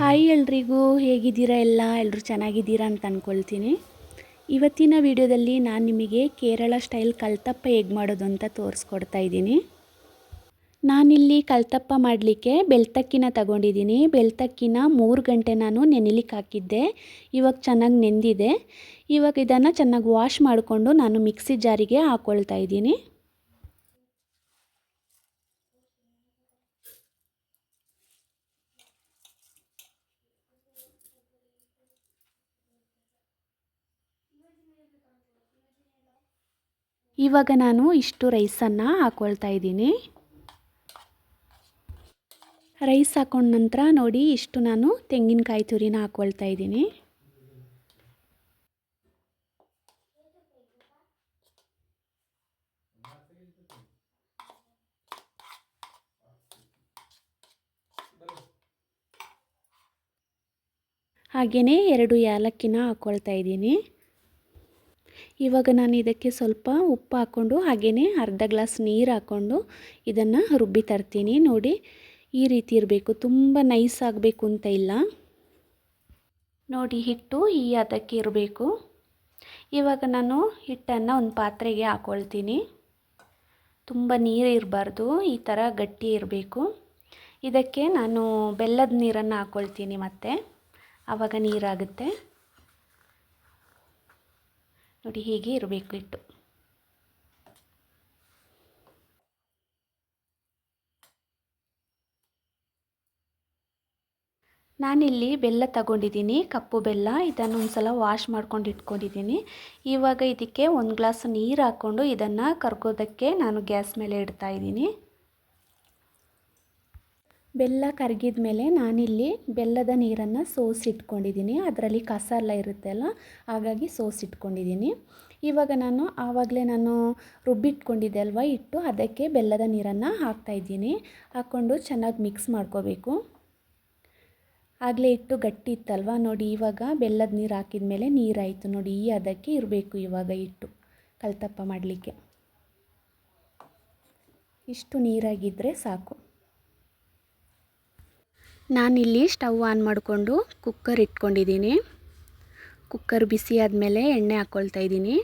Hi ಎಲ್ರಿಗೂ, ಹೇಗಿದ್ದೀರಾ ಎಲ್ಲ? ಎಲ್ಲರೂ ಚೆನ್ನಾಗಿದ್ದೀರಾ ಅಂತ ಅಂದ್ಕೊಳ್ತೀನಿ ಇವತ್ತಿನ ವಿಡಿಯೋದಲ್ಲಿ ನಾನು ನಿಮಗೆ ಕೇರಳ ಸ್ಟೈಲ್ ಕಲ್ತಪ್ಪ ಹೇಗೆ ಮಾಡೋದು ಅಂತ ತೋರಿಸ್ಕೊಡ್ತಾ ಇದ್ದೀನಿ. ನಾನಿಲ್ಲಿ ಕಲ್ತಪ್ಪ ಮಾಡಲಿಕ್ಕೆ ಬೆಳ್ತಕ್ಕಿನ ತಗೊಂಡಿದ್ದೀನಿ. ಬೆಳ್ತಕ್ಕಿನ ಮೂರು ಗಂಟೆ ನಾನು ನೆನಿಲಿಕ್ಕೆ ಹಾಕಿದ್ದೆ. ಇವಾಗ ಚೆನ್ನಾಗಿ ನೆಂದಿದೆ. ಇವಾಗ ಇದನ್ನು ಚೆನ್ನಾಗಿ ವಾಶ್ ಮಾಡಿಕೊಂಡು ನಾನು ಮಿಕ್ಸಿ ಜಾರಿಗೆ ಹಾಕ್ಕೊಳ್ತಾ ಇದ್ದೀನಿ. ಇವಾಗ ನಾನು ಇಷ್ಟು ರೈಸನ್ನು ಹಾಕ್ಕೊಳ್ತಾ ಇದ್ದೀನಿ. ರೈಸ್ ಹಾಕೊಂಡ ನಂತರ ನೋಡಿ ಇಷ್ಟು ನಾನು ತೆಂಗಿನಕಾಯಿ ತುರಿನ ಹಾಕ್ಕೊಳ್ತಾ ಇದ್ದೀನಿ. ಹಾಗೆಯೇ ಎರಡು ಏಲಕ್ಕಿನ ಹಾಕ್ಕೊಳ್ತಾ ಇದ್ದೀನಿ. ಇವಾಗ ನಾನು ಇದಕ್ಕೆ ಸ್ವಲ್ಪ ಉಪ್ಪು ಹಾಕ್ಕೊಂಡು ಹಾಗೆಯೇ ಅರ್ಧ ಗ್ಲಾಸ್ ನೀರು ಹಾಕ್ಕೊಂಡು ಇದನ್ನು ರುಬ್ಬಿ ತರ್ತೀನಿ. ನೋಡಿ, ಈ ರೀತಿ ಇರಬೇಕು. ತುಂಬ ನೈಸ್ ಆಗಬೇಕು ಅಂತ ಇಲ್ಲ. ನೋಡಿ, ಹಿಟ್ಟು ಈ ಅದಕ್ಕೆ ಇರಬೇಕು. ಇವಾಗ ನಾನು ಹಿಟ್ಟನ್ನು ಒಂದು ಪಾತ್ರೆಗೆ ಹಾಕ್ಕೊಳ್ತೀನಿ ತುಂಬ ನೀರು ಇರಬಾರ್ದು, ಈ ಥರ ಗಟ್ಟಿ ಇರಬೇಕು. ಇದಕ್ಕೆ ನಾನು ಬೆಲ್ಲದ ನೀರನ್ನು ಹಾಕ್ಕೊಳ್ತೀನಿ ಮತ್ತೆ. ಆವಾಗ ನೀರಾಗುತ್ತೆ. ನೋಡಿ ಹೀಗೆ ಇರಬೇಕು ಇಟ್ಟು ನಾನಿಲ್ಲಿ ಬೆಲ್ಲ ತಗೊಂಡಿದ್ದೀನಿ, ಕಪ್ಪು ಬೆಲ್ಲ. ಇದನ್ನು ಒಂದು ಸಲ ವಾಶ್ ಮಾಡ್ಕೊಂಡು ಇಟ್ಕೊಂಡಿದ್ದೀನಿ. ಇವಾಗ ಇದಕ್ಕೆ ಒಂದು ಗ್ಲಾಸ್ ನೀರು ಹಾಕ್ಕೊಂಡು ಇದನ್ನು ಕರ್ಗೋದಕ್ಕೆ ನಾನು ಗ್ಯಾಸ್ ಮೇಲೆ ಇಡ್ತಾ ಇದ್ದೀನಿ. ಬೆಲ್ಲ ಕರಗಿದ ಮೇಲೆ ನಾನಿಲ್ಲಿ ಬೆಲ್ಲದ ನೀರನ್ನು ಸೋಸಿಟ್ಕೊಂಡಿದ್ದೀನಿ. ಅದರಲ್ಲಿ ಕಸ ಎಲ್ಲ ಇರುತ್ತಲ್ಲ, ಹಾಗಾಗಿ ಸೋಸಿಟ್ಕೊಂಡಿದ್ದೀನಿ. ಇವಾಗ ನಾನು ಆವಾಗಲೇ ನಾನು ರುಬ್ಬಿಟ್ಕೊಂಡಿದ್ದೆ ಅಲ್ವಾ ಇಟ್ಟು ಅದಕ್ಕೆ ಬೆಲ್ಲದ ನೀರನ್ನು ಹಾಕ್ತಾಯಿದ್ದೀನಿ ಹಾಕ್ಕೊಂಡು ಚೆನ್ನಾಗಿ ಮಿಕ್ಸ್ ಮಾಡ್ಕೋಬೇಕು. ಆಗಲೇ ಇಟ್ಟು ಗಟ್ಟಿ ಇತ್ತಲ್ವ? ನೋಡಿ, ಇವಾಗ ಬೆಲ್ಲದ ನೀರು ಹಾಕಿದ ಮೇಲೆ ನೀರಾಯಿತು. ನೋಡಿ, ಈ ಅದಕ್ಕೆ ಇರಬೇಕು ಇವಾಗ ಇಟ್ಟು ಕಲ್ತಪ್ಪ ಮಾಡಲಿಕ್ಕೆ. ಇಷ್ಟು ನೀರಾಗಿದ್ದರೆ ಸಾಕು. ನಾನಿಲ್ಲಿ ಸ್ಟವ್ ಆನ್ ಮಾಡಿಕೊಂಡು ಕುಕ್ಕರ್ ಇಟ್ಕೊಂಡಿದ್ದೀನಿ. ಕುಕ್ಕರ್ ಬಿಸಿ ಆದಮೇಲೆ ಎಣ್ಣೆ ಹಾಕ್ಕೊಳ್ತಾ ಇದ್ದೀನಿ.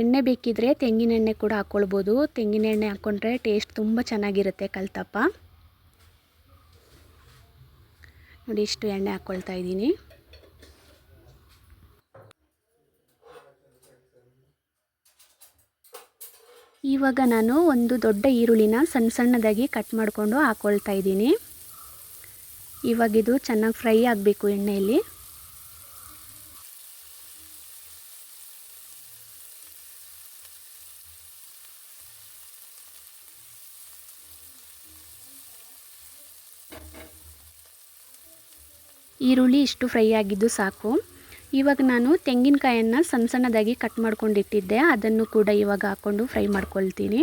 ಎಣ್ಣೆ ಬೇಕಿದ್ದರೆ ತೆಂಗಿನ ಎಣ್ಣೆ ಕೂಡ ಹಾಕ್ಕೊಳ್ಬೋದು ತೆಂಗಿನ ಎಣ್ಣೆ ಹಾಕ್ಕೊಂಡ್ರೆ ಟೇಸ್ಟ್ ತುಂಬ ಚೆನ್ನಾಗಿರುತ್ತೆ ಕಲ್ತಪ್ಪ. ನೋಡಿ, ಇಷ್ಟು ಎಣ್ಣೆ ಹಾಕ್ಕೊಳ್ತಾ ಇದ್ದೀನಿ. ಇವಾಗ ನಾನು ಒಂದು ದೊಡ್ಡ ಈರುಳ್ಳಿನ ಸಣ್ಣ ಸಣ್ಣದಾಗಿ ಕಟ್ ಮಾಡಿಕೊಂಡು ಹಾಕ್ಕೊಳ್ತಾ ಇದ್ದೀನಿ. ಇವಾಗ ಇದು ಚೆನ್ನಾಗಿ ಫ್ರೈ ಆಗಬೇಕು ಎಣ್ಣೆಯಲ್ಲಿ. ಈರುಳ್ಳಿ ಇಷ್ಟು ಫ್ರೈ ಆಗಿದ್ದು ಸಾಕು. ಇವಾಗ ನಾನು ತೆಂಗಿನಕಾಯನ್ನು ಸಣ್ಣ ಸಣ್ಣದಾಗಿ ಕಟ್ ಮಾಡ್ಕೊಂಡಿಟ್ಟಿದ್ದೆ ಅದನ್ನು ಕೂಡ ಇವಾಗ ಹಾಕ್ಕೊಂಡು ಫ್ರೈ ಮಾಡ್ಕೊಳ್ತೀನಿ.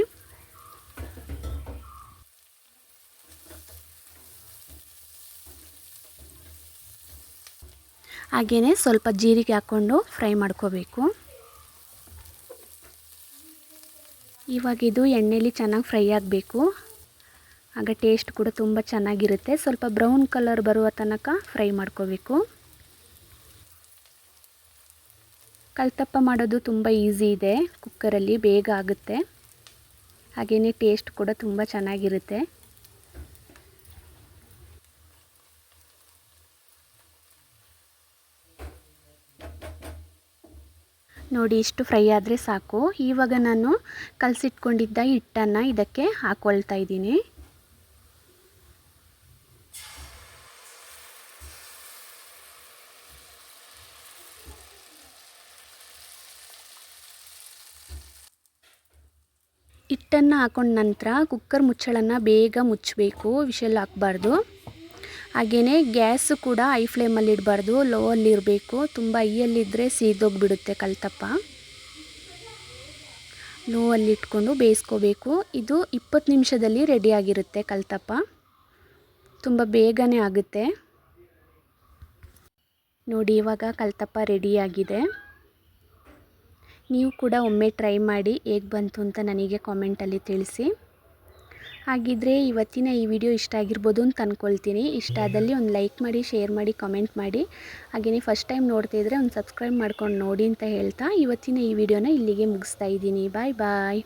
ಹಾಗೆಯೇ ಸ್ವಲ್ಪ ಜೀರಿಗೆ ಹಾಕ್ಕೊಂಡು ಫ್ರೈ ಮಾಡ್ಕೋಬೇಕು. ಇವಾಗ ಇದು ಎಣ್ಣೆಲಿ ಚೆನ್ನಾಗಿ ಫ್ರೈ ಆಗಬೇಕು. ಆಗ ಟೇಸ್ಟ್ ಕೂಡ ತುಂಬ ಚೆನ್ನಾಗಿರುತ್ತೆ. ಸ್ವಲ್ಪ ಬ್ರೌನ್ ಕಲರ್ ಬರುವ ತನಕ ಫ್ರೈ ಮಾಡ್ಕೋಬೇಕು. ಕಲ್ತಪ್ಪ ಮಾಡೋದು ತುಂಬ ಈಸಿ ಇದೆ. ಕುಕ್ಕರಲ್ಲಿ ಬೇಗ ಆಗುತ್ತೆ. ಹಾಗೆಯೇ ಟೇಸ್ಟ್ ಕೂಡ ತುಂಬ ಚೆನ್ನಾಗಿರುತ್ತೆ. ನೋಡಿ, ಇಷ್ಟು ಫ್ರೈ ಆದರೆ ಸಾಕು. ಇವಾಗ ನಾನು ಕಲಸಿಟ್ಕೊಂಡಿದ್ದ ಹಿಟ್ಟನ್ನು ಇದಕ್ಕೆ ಹಾಕ್ಕೊಳ್ತಾ ಇದ್ದೀನಿ. ಹಿಟ್ಟನ್ನು ಹಾಕೊಂಡ ನಂತರ ಕುಕ್ಕರ್ ಮುಚ್ಚಳನ್ನು ಬೇಗ ಮುಚ್ಚಬೇಕು, ವಿಷಲ್ ಹಾಕಬಾರ್ದು. ಹಾಗೆಯೇ ಗ್ಯಾಸು ಕೂಡ ಐ ಫ್ಲೇಮಲ್ಲಿ ಇಡಬಾರ್ದು ಲೋ ಅಲ್ಲಿ ಇರಬೇಕು. ತುಂಬ ಹೈಯಲ್ಲಿದ್ದರೆ ಸೀದೋಗಿಬಿಡುತ್ತೆ ಕಲ್ತಪ್ಪ. ಲೋ ಅಲ್ಲಿ ಇಟ್ಕೊಂಡು ಬೇಯಿಸ್ಕೋಬೇಕು. ಇದು ಇಪ್ಪತ್ತು ನಿಮಿಷದಲ್ಲಿ ರೆಡಿಯಾಗಿರುತ್ತೆ ಕಲ್ತಪ್ಪ. ತುಂಬ ಬೇಗನೆ ಆಗುತ್ತೆ. ನೋಡಿ, ಇವಾಗ ಕಲ್ತಪ್ಪ ರೆಡಿಯಾಗಿದೆ ನೀವು ಕೂಡ ಒಮ್ಮೆ ಟ್ರೈ ಮಾಡಿ ಹೇಗೆ ಬಂತು ಅಂತ ನನಗೆ ಕಾಮೆಂಟಲ್ಲಿ ತಿಳಿಸಿ. ಹಾಗಿದ್ರೆ ಇವತ್ತಿನ ಈ ವಿಡಿಯೋ ಇಷ್ಟ ಆಗಿರ್ಬೋದು ಅಂತ ಅಂದ್ಕೊಳ್ತೀನಿ ಇಷ್ಟ ಆದಲ್ಲಿ ಒಂದು ಲೈಕ್ ಮಾಡಿ, ಶೇರ್ ಮಾಡಿ ಕಮೆಂಟ್ ಮಾಡಿ. ಹಾಗೆಯೇ ಫಸ್ಟ್ ಟೈಮ್ ನೋಡ್ತಾ ಇದ್ದರೆ ಒಂದು ಸಬ್ಸ್ಕ್ರೈಬ್ ಮಾಡ್ಕೊಂಡು ನೋಡಿ ಅಂತ ಹೇಳ್ತಾ ಇವತ್ತಿನ ಈ ವಿಡಿಯೋನ ಇಲ್ಲಿಗೆ ಮುಗಿಸ್ತಾ ಇದ್ದೀನಿ. ಬಾಯ್ ಬಾಯ್